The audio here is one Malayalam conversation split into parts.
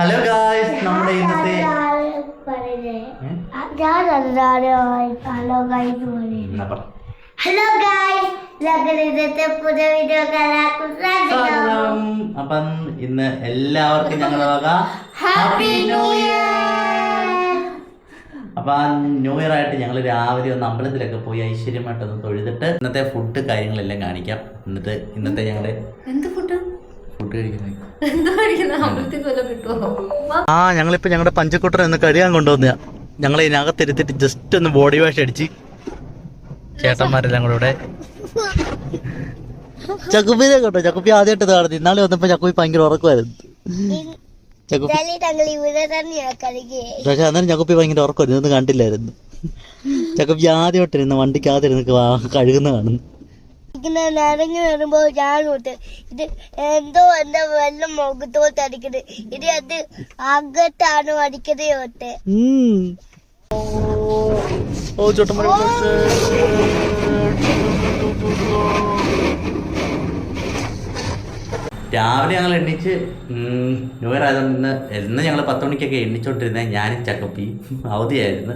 ഹലോ ഗായ്സ് നമ്മുടെ ഇന്നത്തെ? ഹലോ ഗൈസ് എന്നാ പറ. ഹലോ ഗൈസ് ഇന്നത്തെ പുതിയ വീഡിയോ. അപ്പം ഇന്ന് എല്ലാവർക്കും ഞങ്ങളുടെ വക ഹാപ്പി ന്യൂ ഇയർ അപ്പൊ ആ ന്യൂ ഇയർ ആയിട്ട് ഞങ്ങൾ രാവിലെ ഒന്ന് അമ്പലത്തിലൊക്കെ പോയി ഐശ്വര്യമായിട്ടൊന്ന് തൊഴുതിട്ട് ഇന്നത്തെ ഫുഡ് കാര്യങ്ങളെല്ലാം കാണിക്കാം. എന്നിട്ട് ഇന്നത്തെ ഞങ്ങളുടെ എന്ത് ഫുഡ് ഫുഡ് കഴിക്കുന്നത്. ആ ഞങ്ങളിപ്പോ ഞങ്ങളുടെ പഞ്ചക്കുട്ടർ ഒന്ന് കഴിയാൻ കൊണ്ടുവന്ന ഞങ്ങൾ ഇതിനകത്തിരുത്തിട്ട് ജസ്റ്റ് ഒന്ന് ബോഡി വാഷ് അടിച്ച് ചേട്ടന്മാരെല്ലാം കൂടെ ഇവിടെ. ചക്കുപ്പിനെ കേട്ടോ ചക്കുപ്പി ആദ്യമായിട്ട് നടന്നു ഇന്നാളെ വന്നപ്പോ ചക്കുപ്പി ഭയങ്കര ഉറക്കമായിരുന്നു. പക്ഷെ അന്നേരം ചക്കുപ്പി ഭയങ്കര ഉറക്കമായിരുന്നു. ഇതൊന്നും കണ്ടില്ലായിരുന്നു. ചക്കുപ്പി ആദ്യമായിട്ടിരുന്ന് വണ്ടിക്ക് ആദ്യം കഴുകുന്ന കാണുന്നു ഇങ്ങനെ നരങ്ങി വരുമ്പോൾ ഞാൻ ഞാനോട്ട് ഇത് എന്തോ എന്താ വെള്ളം മുഖത്തോട്ട് അടിക്കുന്നത് ഇത് അത് അകത്താണ് അടിക്കുന്നത് തൊട്ട് ഉം. ഓ ചോട്ടന്മാരെ രാവിലെ ഞങ്ങൾ എണ്ണിച്ച് ന്യൂ ഇയർ ആയതുകൊണ്ട് ഇന്ന് ഇന്ന് ഞങ്ങൾ പത്ത് മണിക്കൊക്കെ എണ്ണിച്ചോണ്ടിരുന്നത് ഞാൻ ചക്കപ്പി അവധിയായിരുന്നു.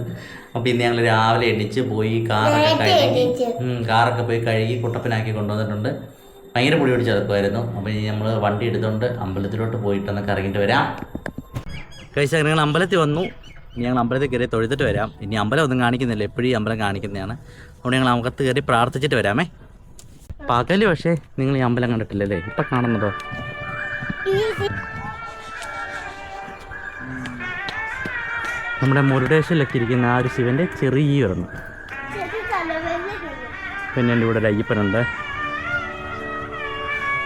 അപ്പോൾ ഇന്ന് ഞങ്ങൾ രാവിലെ എണ്ണിച്ച് പോയി കാറൊക്കെ കഴുകി കാറൊക്കെ പോയി കഴുകി കുട്ടപ്പനാക്കി കൊണ്ടുവന്നിട്ടുണ്ട്. ഭയങ്കര പൊടി പിടിച്ച് ചതക്കുമായിരുന്നു അപ്പോൾ ഇനി നമ്മൾ വണ്ടി എടുത്തുകൊണ്ട് അമ്പലത്തിലോട്ട് പോയിട്ടൊന്നൊക്കെ ഇറങ്ങിയിട്ട് വരാം. കഴിച്ചാൽ ഞങ്ങൾ അമ്പലത്തിൽ വന്നു. ഇനി ഞങ്ങൾ അമ്പലത്തിൽ കയറി തൊഴുതിട്ട് വരാം. ഇനി അമ്പലം ഒന്നും കാണിക്കുന്നില്ല. എപ്പോഴും ഈ അമ്പലം കാണിക്കുന്നതാണ്. അതുകൊണ്ട് ഞങ്ങൾ അകത്ത് കയറി പ്രാർത്ഥിച്ചിട്ട് വരാമേ. പകൽ പക്ഷേ നിങ്ങൾ ഈ അമ്പലം കണ്ടിട്ടില്ലല്ലേ? ഇപ്പൊ കാണുന്നതോ? നമ്മുടെ മുരുടേശ്വരിലൊക്കെ ഇരിക്കുന്ന ആ ഒരു ശിവന്റെ ചെറിയ ഒരെണ്ണം പിന്നെ എന്റെ ഇവിടെ ഒരു അയ്യപ്പനുണ്ട്.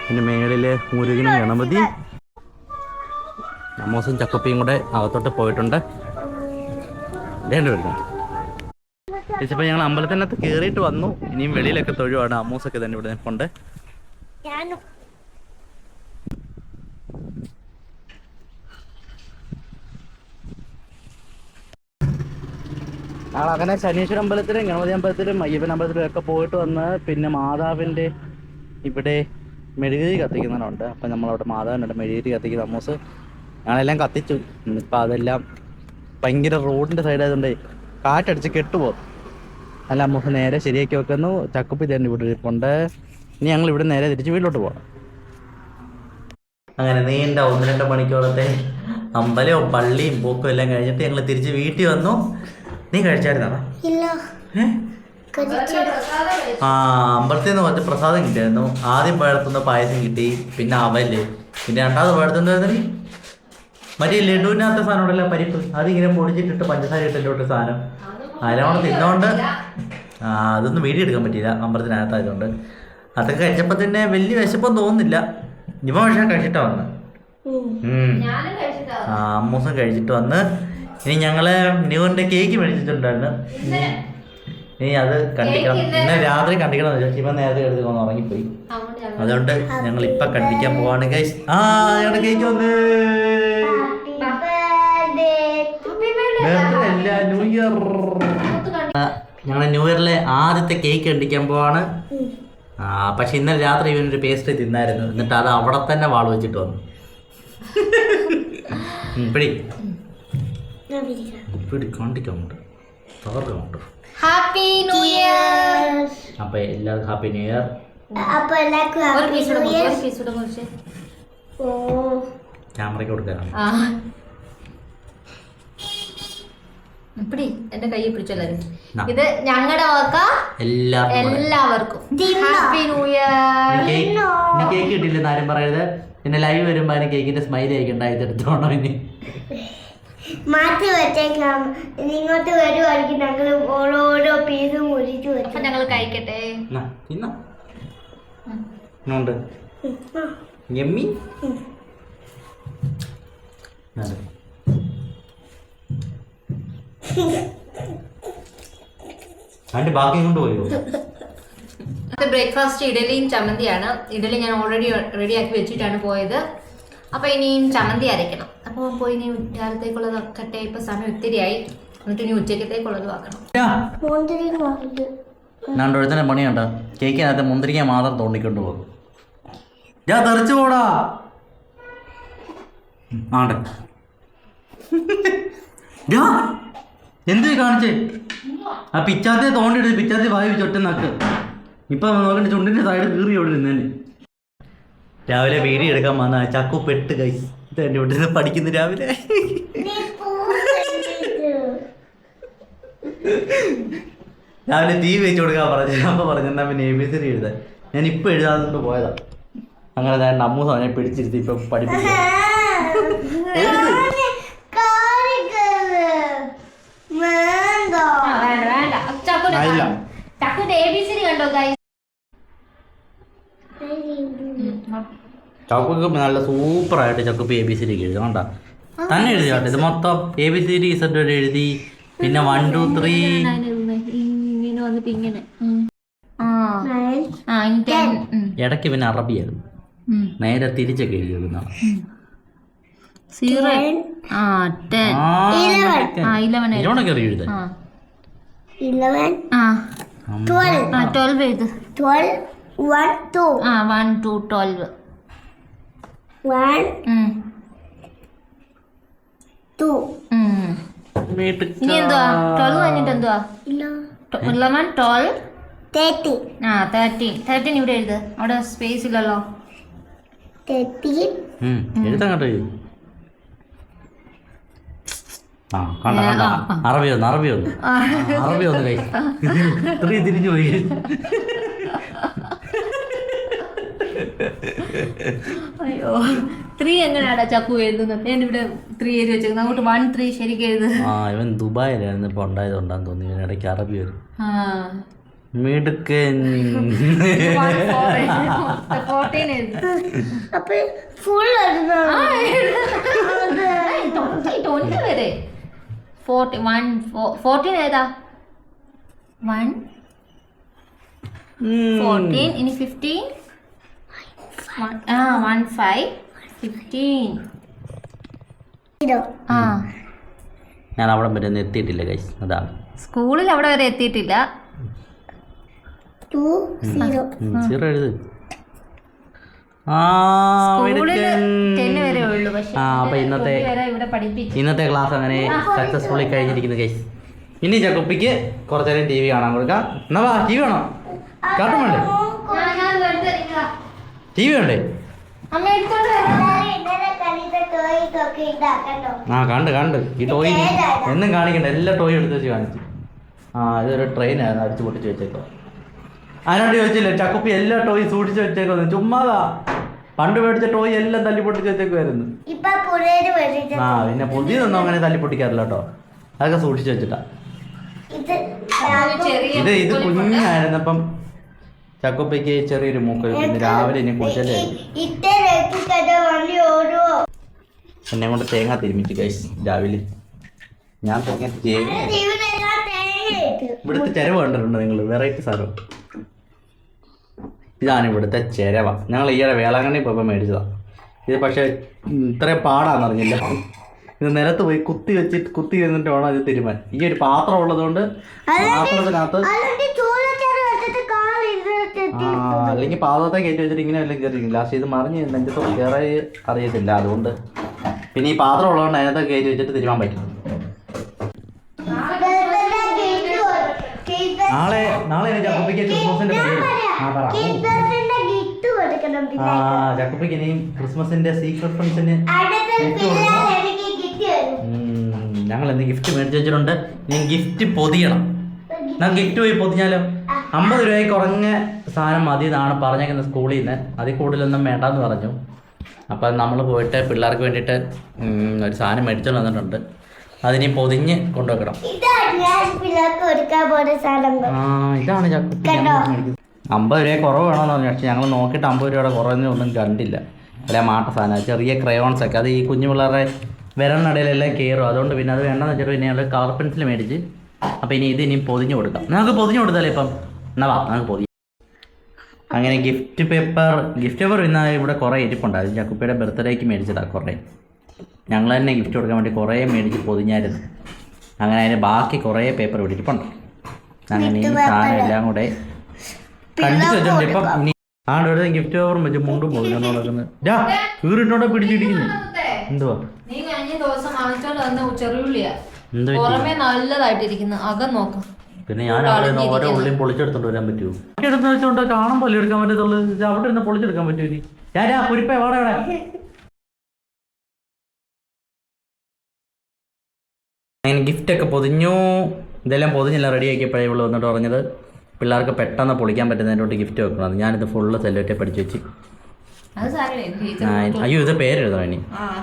പിന്നെ മേളിൽ മുരുകനും ഗണപതി. അമ്മോസും ചക്കപ്പിയും കൂടെ അകത്തോട്ട് പോയിട്ടുണ്ട്. രണ്ടുപേരും ചേച്ചപ്പോൾ ഞങ്ങൾ അമ്പലത്തിനകത്ത് കേറിയിട്ട് വന്നു. ഇനിയും വെളിയിലൊക്കെ തൊഴുവാണ്. അമ്മൂസൊക്കെ തന്നെ ഇവിടെ നിൽപ്പുണ്ട്. ഞാനും? ഞങ്ങൾ അങ്ങനെ ശനീശ്വര അമ്പലത്തിലും ഗണപതി അമ്പലത്തിലും അയ്യപ്പൻ അമ്പലത്തിലും ഒക്കെ പോയിട്ട് വന്ന് പിന്നെ മാതാവിന്റെ ഇവിടെ മെഴുകുതിരി കത്തിക്കുന്നവരുണ്ട്. അപ്പം നമ്മളവിടെ മാതാവിനുണ്ട് മെഴുകുതിരി കത്തിക്കുന്ന അമ്മൂസ് ഞങ്ങളെല്ലാം കത്തിച്ചു. ഇപ്പം അതെല്ലാം ഭയങ്കര റോഡിന്റെ സൈഡ് ആയതുകൊണ്ട് കാറ്റടിച്ച് കെട്ടുപോകും. അല്ല അമ്മൂസ് നേരെ ശരിയാക്കി വെക്കുന്നു. ചക്കുപ്പി തന്നെ ഇവിടെ ഇരിപ്പുണ്ട്. ഇനി ഞങ്ങൾ ഇവിടെ നേരെ തിരിച്ച് വീട്ടിലോട്ട് പോകാം അങ്ങനെ നീണ്ട ഒന്ന് രണ്ട് മണിക്കൂറത്തെ അമ്പലവും പള്ളിയും പോക്കും എല്ലാം കഴിഞ്ഞിട്ട് ഞങ്ങൾ തിരിച്ച് വീട്ടിൽ വന്നു. നീ കഴിച്ചായിരുന്നാ? ആ അമ്പലത്തിൽ നിന്ന് കുറച്ച് പ്രസാദം കിട്ടിയായിരുന്നു. ആദ്യം പഴത്തുനിന്ന് പായസം കിട്ടി പിന്നെ അവൽ പിന്നെ രണ്ടാമത് പഴത്തുനിന്ന് മറ്റേ ലഡുവിനകത്ത സാധനം ഉണ്ടല്ലോ പരിപ്പ്. അതിങ്ങനെ പൊടിച്ചിട്ടിട്ട് പഞ്ചസാര ഇട്ടിട്ട് സാധനം. അതിനോട് തിന്നോണ്ട് ആ അതൊന്നും വീഡിയോ എടുക്കാൻ പറ്റിയില്ല. അമ്പലത്തിനകത്തായതുകൊണ്ട്. അതൊക്കെ കഴിച്ചപ്പോൾ തന്നെ വലിയ വിശപ്പം തോന്നുന്നില്ല. ഇവ പക്ഷേ കഴിച്ചിട്ടാ വന്ന്. ആ അമ്മൂസം കഴിച്ചിട്ട് വന്ന് ഇനി ഞങ്ങൾ ന്യൂറിന്റെ കേക്ക് മേടിച്ചിട്ടുണ്ടായിരുന്നു. ഇനി അത് കണ്ടിക്കണം. ഇന്ന് രാത്രി കണ്ടിക്കണം എന്ന്. ഇവൻ നേരത്തെ എടുത്ത് വന്ന് ഉറങ്ങിപ്പോയി അതുകൊണ്ട് ഞങ്ങൾ അതുകൊണ്ട് ഞങ്ങൾ ഇപ്പൊ കണ്ടിക്കാൻ പോവാണ് ഗൈസ് ആ ഞങ്ങളുടെ കേക്ക് വന്ന്. ബർത്ത്ഡേ. അല്ല ന്യൂ ഇയർ ഞങ്ങളുടെ ന്യൂ ഇയറിലെ ആദ്യത്തെ കേക്ക് കണ്ടിക്കാൻ പോവാണ്. ആ പക്ഷെ ഇന്നലെ രാത്രി ഇവനൊരു പേസ്ട്രി തിന്നായിരുന്നു. എന്നിട്ട് അത് അവിടെ തന്നെ വാൾ വെച്ചിട്ട് വന്നു. പിടി. പിടി കാണിക്കാമുണ്ട് തകർക്കാമുണ്ട് ഹാപ്പി ന്യൂ ഇയർ അപ്പൊ എല്ലാവർക്കും ഹാപ്പി ന്യൂ ഇയർ അപ്പൊ എല്ലാവർക്കും കൂടെ മുറിച്ച് ഓ. ക്യാമറയ്ക്ക് കൊടുക്കാനാണ്. ആ. പിടി എന്റെ കൈ പിടിച്ചല്ലാരും ഇത് ഞങ്ങളുടെ വക എല്ലാവർക്കും? ഹാപ്പി ന്യൂ ഇയർ കേക്ക് ഇനി കിട്ടില്ലെന്ന് ആരും പറയരുത്. പിന്നെ ലൈവ് വരുമ്പോ അതിന് കേക്കിന്റെ സ്മൈൽ അയക്കണ്ട ഇതെടുത്തോണോ ഇനി? മാറ്റി വെച്ചേക്കാം. ഇങ്ങോട്ട് വരുവായിരിക്കും ഞങ്ങൾ ഓരോരോ പീസും മുറിച്ച് വെച്ചു. ഞങ്ങൾ കഴിക്കട്ടെ. യമ്മി? അതെ. അതിന്റെ ബാക്കി കൊണ്ട് പോയോ അത് ബ്രേക്ക്ഫാസ്റ്റ് ഇഡലിയും ചമ്മന്തിയാണ്. ഇഡലി ഞാൻ ഓൾറെഡി റെഡിയാക്കി വെച്ചിട്ടാണ് പോയത്. അപ്പോൾ ഇനിയും ചമ്മന്തി അരയ്ക്കണം. അപ്പോൾ പോയി ഇനി രാവിലത്തേക്കുള്ളത് കട്ടെ ഇപ്പൊ സമയം ഒത്തിരിയായി. എന്നിട്ട് ഇനി ഉച്ചക്കത്തേക്കുള്ളത് ആക്കണം ഒരുത്തന്നെ പണിയുണ്ടോ. കേക്കിനകത്ത് മുന്തിരിക്ക മാത്രം തോണ്ടിക്കൊണ്ട് പോകും. ഞാൻ തെറിച്ചു പോടാ. ആണ്ടെ. എന്ത് കാണിച്ചേ? ആ പിച്ചാത്തെ തോണ്ടിട്ട് പിച്ചാത്തെ വായു ചൊട്ടുന്നാക്ക് ഇപ്പൊ നോക്കണ്ട ചുണ്ടിന്റെ സൈഡ് കീറി അവിടെ നിന്നേനെ രാവിലെ വീടി എടുക്കാൻ വന്ന ചക്കു പെട്ട് കൈ എന്റെ വീട്ടിൽ നിന്ന് പഠിക്കുന്നു രാവിലെ. രാവിലെ തീ വെച്ചു കൊടുക്കാൻ പറഞ്ഞു. അപ്പൊ പറഞ്ഞു എന്നാ പിന്നെ എ ബി സി എഴുതാൻ. ഞാൻ ഇപ്പൊ എഴുതാതുകൊണ്ട് പോയതാ. അങ്ങനെ ഞാൻ അമ്മു സാധനം ഞാൻ പിടിച്ചിരുത്തി ഇപ്പൊ പഠിപ്പിച്ചു ആ, വേണ്ട വേണ്ട ചക്കുന്റെ ആയില്ല. ചക്കുന്റെ എ ബി സി ഡി കണ്ടോ ഗൈസ് ചക്കുക്ക് നല്ല സൂപ്പർ ആയിട്ട് ചക്കുപ്പ് എ ബി സി ഡിക്ക് എഴുതി. കണ്ട? തന്നെ എഴുതി കേട്ടോ. ഇത് മൊത്തം A B C D Z വരെ എഴുതി. പിന്നെ വൺ ടു ത്രീ ഇങ്ങനെ വന്നിട്ട് ഇങ്ങനെ. ആ. ആ ഇനി ten. ഉം. ഇടയ്ക്ക് പിന്നെ അറബിയായിരുന്നു. ഉം. നേരെ തിരിച്ചൊക്കെ എഴുതി വെക്കുന്നതാണ് സീറോ ആ ടെൻ ആ അറിയും എഴുതാൻ ആ. ഇലവൻ ആ. ട്വൽവ്. ആ ട്വൽവ് എഴുത് ട്വൽവ് വൺ ടു. ആ one two twelve. One two. ഇനി എന്തുവാ? ട്വൽവ് കഴിഞ്ഞിട്ട് എന്തുവാ? ഇല്ല. Eleven twelve. തേർട്ടി ആ തേർട്ടീൻ. തേർട്ടീൻ ഇവിടെ എഴുത്. അവിടെ സ്പേസ് ഇല്ലല്ലോ. തേർട്ടീൻ. എഴുതാൻ കേട്ടോ. ആ കണ്ട കണ്ട. അറബി ഒന്ന് അറബി ഒന്ന് അറബി ഒന്ന് കൈ ഇത്രയും തിരിഞ്ഞു പോയി. അയ്യോ. ത്രീ എങ്ങനെയാടാ ചക്കു എഴുതുന്നത് ഞാൻ ഇവിടെ ത്രീ എഴുതി വെച്ചേക്കുന്നത് അങ്ങോട്ട് വൺ ത്രീ ശരിക്കും എഴുതുന്നത് ആ ഇവൻ ദുബായിലായിരുന്നു ഇപ്പൊ ഉണ്ടായതുകൊണ്ടാന്ന് തോന്നി ഇവൻ ഇടയ്ക്ക് അറബി വരും. ആ. മിടുക്കൻ അപ്പൊ ഫുൾ വരെ. ഫോർട്ടി വൺ ഫോർട്ടീൻ ഏതാ? വൺ ഫോർട്ടീൻ ഇനി ഫിഫ്റ്റീൻ ആ വൺ ഫൈവ് ഫിഫ്റ്റീൻ ആ. ഞാൻ അവിടെ വരെ എത്തിയിട്ടില്ല കൈസ് അതാണ് സ്കൂളിൽ അവിടെ വരെ എത്തിയിട്ടില്ല. സീറോ എഴുത് ആ സ്കൂളിൽ മിടുക്കൻ. ടെൻ വരെ ഉള്ളൂ പക്ഷെ ആ അപ്പൊ ഇന്നത്തെ ഇന്നത്തെ ക്ലാസ് അങ്ങനെ സക്സസ്ഫുള്ളി കഴിഞ്ഞിരിക്കുന്നു കേസ് ഇനി ചക്കുപ്പിക്ക് കുറച്ചു നേരം ടി വി കാണാൻ കൊടുക്കാം. എന്നാ വാ ടി വി വേണോ? കാർട്ടൂൺ വേണ്ടേ? ടി വി വേണ്ടേ? ആ കണ്ട് കണ്ട്. ഈ ടോയ് എന്നും കാണിക്കണ്ട. എല്ലാ ടോയും എടുത്ത് വെച്ച് കാണിച്ചു. ആ ഇതൊരു ട്രെയിനായിരുന്നു അടിച്ചു പൊട്ടിച്ച് വെച്ചേക്കോ അതിനോട് ചോദിച്ചില്ലേ? ചക്കുപ്പി എല്ലാ ടോയും സൂക്ഷിച്ച് വെച്ചേക്കോ ചുമ്മാതാ പണ്ട് മേടിച്ച ടോയ് എല്ലാം തല്ലി പൊട്ടിച്ച് വെച്ചേക്കുമായിരുന്നു ആ പിന്നെ പുതിയതൊന്നും അങ്ങനെ തല്ലി പൊട്ടിക്കാറില്ല കേട്ടോ. അതൊക്കെ സൂക്ഷിച്ചു വെച്ചിട്ടാ. ഇത് ഇത് കുഞ്ഞായിരുന്നപ്പം ചക്കുപ്പയ്ക്ക് ചെറിയൊരു മൂക്ക് രാവിലെ ഇനി കുടിച്ചല്ലേ എന്നെ കൊണ്ട് തേങ്ങ തിരുമിച്ചു കഴിച്ച് രാവിലെ. ഞാൻ തേങ്ങ തേങ്ങ ഇവിടുത്തെ ചെരവ് കണ്ടിട്ടുണ്ടോ നിങ്ങൾ വെറൈറ്റി സാധനം. ഇതാണ് ഇവിടുത്തെ ചെരവ. ഞങ്ങൾ ഈയിടെ വേളാങ്കണ്ണി പോയപ്പോൾ മേടിച്ചതാണ് ഇത് പക്ഷേ ഇത്രയും പാടാന്ന് അറിഞ്ഞില്ല. ഇത് നിലത്ത് പോയി കുത്തി വെച്ചിട്ട് കുത്തി ഇരുന്നിട്ട് വേണം ഇത് തിരുമാൻ ഈ ഒരു പാത്രം ഉള്ളതുകൊണ്ട് പാത്രത്തിനകത്ത് അല്ലെങ്കിൽ അല്ലെങ്കിൽ പാത്രത്തെ കയറ്റി വെച്ചിട്ട് ഇങ്ങനെ വല്ലതും കയറി ലാസ്റ്റ് ഇത് മറിഞ്ഞ് നെഞ്ചത്തോട് കയറി അറിയത്തില്ല അതുകൊണ്ട്. പിന്നെ ഈ പാത്രം ഉള്ളതുകൊണ്ട് അതിനകത്ത് കയറ്റി വെച്ചിട്ട് തിരുമാൻ പറ്റും. നാളെ നാളെ ചക്കുപ്പിക്ക് ക്രിസ്മസിന്റെ. ആ ഇനിയും ക്രിസ്മസിന്റെ സീക്രട്ട് ഫ്രണ്ട്സിന് ഞങ്ങൾ എന്ത് ഗിഫ്റ്റ് മേടിച്ചു വെച്ചിട്ടുണ്ട്? ഞാൻ ഗിഫ്റ്റ് പൊതിയണം. ഞാൻ ഗിഫ്റ്റ് പോയി പൊതിഞ്ഞാലോ? അമ്പത് രൂപയ്ക്ക് കുറഞ്ഞ സാധനം മതി എന്നാണ് പറഞ്ഞേക്കുന്നത് സ്കൂളിൽ നിന്ന്. അതിൽ കൂടുതലൊന്നും വേണ്ടെന്ന് പറഞ്ഞു. അപ്പം നമ്മൾ പോയിട്ട് പിള്ളേർക്ക് വേണ്ടിയിട്ട് ഒരു സാധനം മേടിച്ചോണ്ട് വന്നിട്ടുണ്ട്. അതിനി പൊതിഞ്ഞ് കൊണ്ടുവെക്കണം. ആ ഇതാണ് മേടിക്കുന്നത്. അമ്പത് രൂപ കുറവ് വേണമെന്ന് പറഞ്ഞു. പക്ഷേ ഞങ്ങൾ നോക്കിയിട്ട് അമ്പത് രൂപയുടെ കുറവൊന്നും കണ്ടില്ല. അല്ല മാട്ട സാധനം. ചെറിയ ക്രയോൺസ് ഒക്കെ. അത് ഈ കുഞ്ഞു പിള്ളേരുടെ വിരലിനിടയിലെല്ലാം കയറും അതുകൊണ്ട് പിന്നെ അത് വേണ്ടെന്ന് വെച്ചിട്ട് പിന്നെ ഞങ്ങൾ കളർ പെൻസിൽ മേടിച്ച് അപ്പോൾ ഇനി ഇത് ഇനി പൊതിഞ്ഞു കൊടുക്കാം. നമുക്ക് പൊതിഞ്ഞു കൊടുത്താലേ ഇപ്പം? എന്നാ വാ നമുക്ക് പൊതി അങ്ങനെ ഗിഫ്റ്റ് പേപ്പർ ഗിഫ്റ്റ് പേപ്പർ ഇന്ന് ഇവിടെ കുറേ ഇരിപ്പുണ്ടായിരുന്നു ചക്കുപ്പയുടെ ബർത്ത്ഡേക്ക് മേടിച്ചതാണ് കുറേ. ഞങ്ങൾ തന്നെ ഗിഫ്റ്റ് കൊടുക്കാൻ വേണ്ടി കുറേ മേടിച്ച് പൊതിഞ്ഞായിരുന്നു. അങ്ങനെ അതിന് ബാക്കി കുറേ പേപ്പർ ഇവിടെ ഇരിപ്പുണ്ട്. അങ്ങനെ ഈ സാധനം എല്ലാം കൂടെ കണ്ടിച്ച് വെച്ചിട്ടുണ്ട് ഇപ്പം ആണ് ഒരു ഗിഫ്റ്റ് പേപ്പറും വെച്ച് മുണ്ടും പൊതിഞ്ഞോണ്ട് നടക്കുന്നത് കീറിട്ടോടെ പിടിച്ചിടിക്കുന്നു എന്തുവാ? നീ കഴിഞ്ഞ ദിവസം വാങ്ങിച്ചോണ്ട് വന്ന പറ്റി? പുറമേ നല്ലതായിട്ടിരിക്കുന്നു. അകം നോക്ക്. പിന്നെ ഞാൻ അവിടെ നിന്ന് ഓരോ ഉള്ളിയും പൊളിച്ചെടുത്തോണ്ട് വരാൻ പറ്റുമോ എടുത്ത് വെച്ചോണ്ട് കാണാൻ പോലെ എടുക്കാൻ പറ്റത്തുള്ളൂ. അവിടെ ഇരുന്ന് പൊളിച്ചെടുക്കാൻ പറ്റുമോ ഞാനാ കുരിപ്പേ വാടാ ഇവിടെ അങ്ങനെ ഗിഫ്റ്റൊക്കെ പൊതിഞ്ഞു. ഇതെല്ലാം പൊതിഞ്ഞെല്ലാം റെഡിയാക്കിയപ്പോഴേ ഇവൾ വന്നിട്ട് പറഞ്ഞത്. പിള്ളേർക്ക് പെട്ടെന്ന് പൊളിക്കാൻ പറ്റുന്നതിനോട്ട് ഗിഫ്റ്റ് വെക്കണം. ഞാനിത് ഫുള്ള് സെല്ലോറ്റെ പഠിച്ചു വെച്ച്. അയ്യോ ഇത് പേര് എഴുതണം ഇനി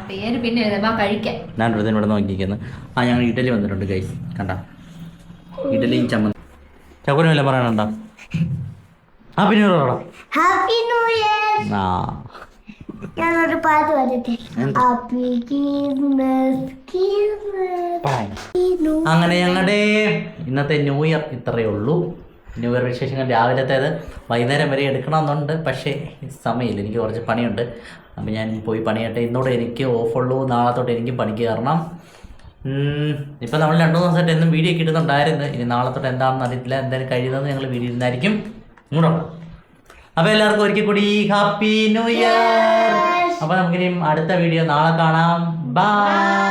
പേര് പിന്നെ ഞാൻ ഇവിടെ ഇവിടെ നോക്കിയിരിക്കുന്നത് ആ ഞങ്ങൾ ഇഡലി വന്നിട്ടുണ്ട് ഗൈസ് കണ്ട? ഇഡലിയും ചമ്മന്തി. എല്ലാം പറയണണ്ട happy new year happy new year ആ. ഞാനൊരു പാട്ട് പാടട്ടെ എന്ത്? ഹാപ്പി ക്രിസ്മസ് ക്രിസ്മസ് അങ്ങനെ ഞങ്ങളുടെ ഇന്നത്തെ ന്യൂ ഇയർ ഇത്രയേ ഉള്ളൂ. ന്യൂ ഇയർ വിശേഷങ്ങൾ രാവിലത്തേത് വൈകുന്നേരം വരെ എടുക്കണമെന്നുണ്ട് പക്ഷേ സമയമില്ല. എനിക്ക് കുറച്ച് പണിയുണ്ട്. അപ്പം ഞാൻ പോയി പണിയട്ടെ. ഇന്നോട് എനിക്ക് ഓഫുള്ളൂ നാളെ തൊട്ട് എനിക്ക് പണിക്ക് കയറണം. ഇപ്പം നമ്മൾ രണ്ടു ദിവസമായിട്ട് എന്നും വീഡിയോ ഒക്കെ ഇടുന്നുണ്ടായിരുന്നു ഇനി നാളെ തൊട്ട് എന്താണെന്ന് അറിയത്തില്ല. എന്തായാലും കഴിയുന്നത് ഞങ്ങൾ വീഡിയോ ഇരുന്നായിരിക്കും ഇങ്ങോട്ടോ അപ്പോൾ എല്ലാവർക്കും ഒരിക്കൽ കൂടി ഹാപ്പി ന്യൂ ഇയർ അപ്പോൾ നമുക്കിനി അടുത്ത വീഡിയോ നാളെ കാണാം. ബൈ